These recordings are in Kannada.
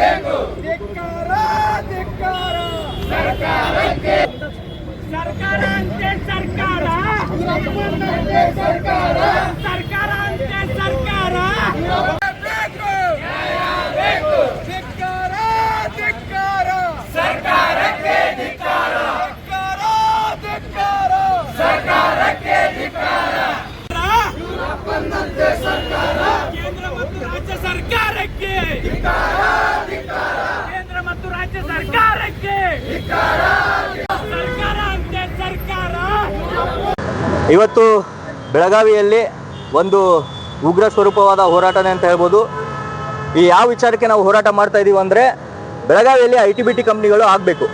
ಧಿಕ್ಕಾರ ಧಿಕ್ಕಾರ ಸರ್ಕಾರಕ್ಕೆ ಸರ್ಕಾರ ಅಂತೆ ಸರ್ಕಾರ ನಮ್ಮನ್ನಂತೆ ಸರ್ಕಾರ ಸರ್ಕಾರ ಅಂತೆ ಸರ್ಕಾರ ಬೇಕು ನ್ಯಾಯ ಬೇಕು ಧಿಕ್ಕಾರ ಧಿಕ್ಕಾರ ಸರ್ಕಾರಕ್ಕೆ ಧಿಕ್ಕಾರ ಧಿಕ್ಕಾರ ಧಿಕ್ಕಾರ ಸರ್ಕಾರಕ್ಕೆ ಧಿಕ್ಕಾರ ನಮ್ಮನ್ನಂತೆ ಸರ್ಕಾರ ಕೇಂದ್ರ ಮತ್ತು ರಾಜ್ಯ ಸರ್ಕಾರಕ್ಕೆ ಧಿಕ್ಕಾರ ಇವತ್ತು ಬೆಳಗಾವಿಯಲ್ಲಿ ಒಂದು ಉಗ್ರ ಸ್ವರೂಪವಾದ ಹೋರಾಟನೇ ಅಂತ ಹೇಳ್ಬೋದು. ಈ ಯಾವ ವಿಚಾರಕ್ಕೆ ನಾವು ಹೋರಾಟ ಮಾಡ್ತಾ ಇದ್ದೀವಿ ಅಂದರೆ, ಬೆಳಗಾವಿಯಲ್ಲಿ ಐ ಟಿ ಬಿ ಟಿ ಕಂಪ್ನಿಗಳು ಆಗಬೇಕು.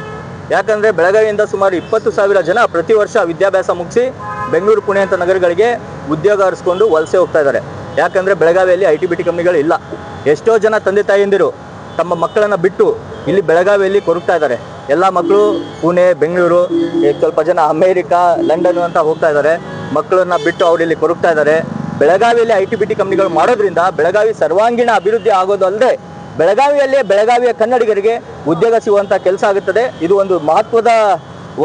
ಯಾಕಂದರೆ ಬೆಳಗಾವಿಯಿಂದ ಸುಮಾರು ಇಪ್ಪತ್ತು ಸಾವಿರ ಜನ ಪ್ರತಿ ವರ್ಷ ವಿದ್ಯಾಭ್ಯಾಸ ಮುಗಿಸಿ ಬೆಂಗಳೂರು, ಪುಣೆ ಅಂತ ನಗರಗಳಿಗೆ ಉದ್ಯೋಗ ಅರಿಸ್ಕೊಂಡು ವಲಸೆ ಹೋಗ್ತಾ ಇದ್ದಾರೆ. ಯಾಕಂದರೆ ಬೆಳಗಾವಿಯಲ್ಲಿ ಐ ಟಿ ಬಿ ಟಿ ಕಂಪ್ನಿಗಳು ಇಲ್ಲ. ಎಷ್ಟೋ ಜನ ತಂದೆ ತಾಯಿಯಂದಿರು ತಮ್ಮ ಮಕ್ಕಳನ್ನು ಬಿಟ್ಟು ಇಲ್ಲಿ ಬೆಳಗಾವಿಯಲ್ಲಿ ಕೊರಗ್ತಾ ಇದ್ದಾರೆ. ಎಲ್ಲ ಮಕ್ಕಳು ಪುಣೆ, ಬೆಂಗಳೂರು ಸ್ವಲ್ಪ ಜನ ಅಮೇರಿಕಾ, ಲಂಡನ್ ಅಂತ ಹೋಗ್ತಾ ಇದ್ದಾರೆ. ಮಕ್ಕಳನ್ನ ಬಿಟ್ಟು ಅವ್ರು ಇಲ್ಲಿ ಕೊರಗ್ತಾ ಇದ್ದಾರೆ. ಬೆಳಗಾವಿಯಲ್ಲಿ ಐ ಟಿ, ಬಿ, ಟಿ ಕಂಪ್ನಿಗಳು ಮಾಡೋದ್ರಿಂದ ಬೆಳಗಾವಿ ಸರ್ವಾಂಗೀಣ ಅಭಿವೃದ್ಧಿ ಆಗೋದು ಅಲ್ಲದೆ ಬೆಳಗಾವಿಯಲ್ಲಿ ಬೆಳಗಾವಿಯ ಕನ್ನಡಿಗರಿಗೆ ಉದ್ಯೋಗ ಸಿಗುವಂತ ಕೆಲಸ ಆಗುತ್ತದೆ. ಇದು ಒಂದು ಮಹತ್ವದ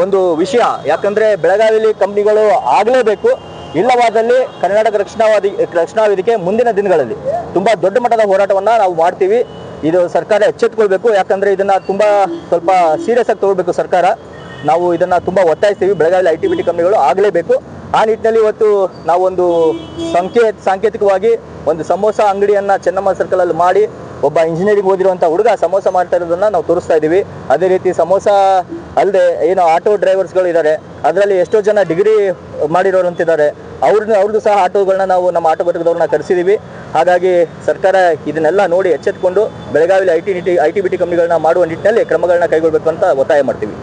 ಒಂದು ವಿಷಯ. ಯಾಕಂದ್ರೆ ಬೆಳಗಾವಿಯಲ್ಲಿ ಕಂಪ್ನಿಗಳು ಆಗಲೇಬೇಕು. ಇಲ್ಲವಾದಲ್ಲಿ ಕರ್ನಾಟಕ ರಕ್ಷಣಾವಾದಿ ರಕ್ಷಣಾ ವೇದಿಕೆ ಮುಂದಿನ ದಿನಗಳಲ್ಲಿ. ತುಂಬಾ ದೊಡ್ಡ ಮಟ್ಟದ ಹೋರಾಟವನ್ನ ನಾವು ಮಾಡ್ತೀವಿ. ಇದು ಸರ್ಕಾರ ಎಚ್ಚೆತ್ಕೊಳ್ಬೇಕು, ಯಾಕಂದ್ರೆ ಇದನ್ನ ತುಂಬಾ ಸ್ವಲ್ಪ ಸೀರಿಯಸ್ ಆಗಿ ತಗೊಳ್ಬೇಕು ಸರ್ಕಾರ. ನಾವು ಇದನ್ನ ತುಂಬಾ ಒತ್ತಾಯಿಸ್ತೀವಿ Belagavi I T B T ಕಂಪ್ನಿಗಳು ಆಗಲೇಬೇಕು. ಆ ನಿಟ್ಟಿನಲ್ಲಿ ಇವತ್ತು ನಾವೊಂದು ಸಂಕೇ, ಸಾಂಕೇತಿಕವಾಗಿ ಒಂದು ಸಮೋಸ ಅಂಗಡಿಯನ್ನ ಚೆನ್ನಮ್ಮ ಸರ್ಕಲ್ ಅಲ್ಲಿ ಮಾಡಿ, ಒಬ್ಬ ಇಂಜಿನಿಯರಿಂಗ್ ಓದಿರುವಂಥ ಹುಡುಗ ಸಮೋಸ ಮಾಡ್ತಾ ಇರೋದನ್ನು ನಾವು ತೋರಿಸ್ತಾ ಇದೀವಿ. ಅದೇ ರೀತಿ ಸಮೋಸ ಅಲ್ಲದೆ ಏನು ಆಟೋ ಡ್ರೈವರ್ಸ್ಗಳು ಇದ್ದಾರೆ ಅದರಲ್ಲಿ ಎಷ್ಟೋ ಜನ ಡಿಗ್ರಿ ಮಾಡಿರೋರು ಅಂತಿದ್ದಾರೆ. ಅವ್ರನ್ನ ಅವ್ರದ್ದು ಸಹ ಆಟೋಗಳನ್ನ ನಾವು ನಮ್ಮ ಆಟೋ ಘಟಕದವ್ರನ್ನ ಕರೆಸಿದೀವಿ. ಹಾಗಾಗಿ ಸರ್ಕಾರ ಇದನ್ನೆಲ್ಲ ನೋಡಿ ಎಚ್ಚೆತ್ಕೊಂಡು ಬೆಳಗಾವಿಲಿ I T I T B T ಕಂಪ್ನಿಗಳನ್ನ ಮಾಡುವ ನಿಟ್ಟಿನಲ್ಲಿ ಕ್ರಮಗಳನ್ನ ಕೈಗೊಳ್ಳಬೇಕು ಅಂತ ಒತ್ತಾಯ ಮಾಡ್ತೀವಿ.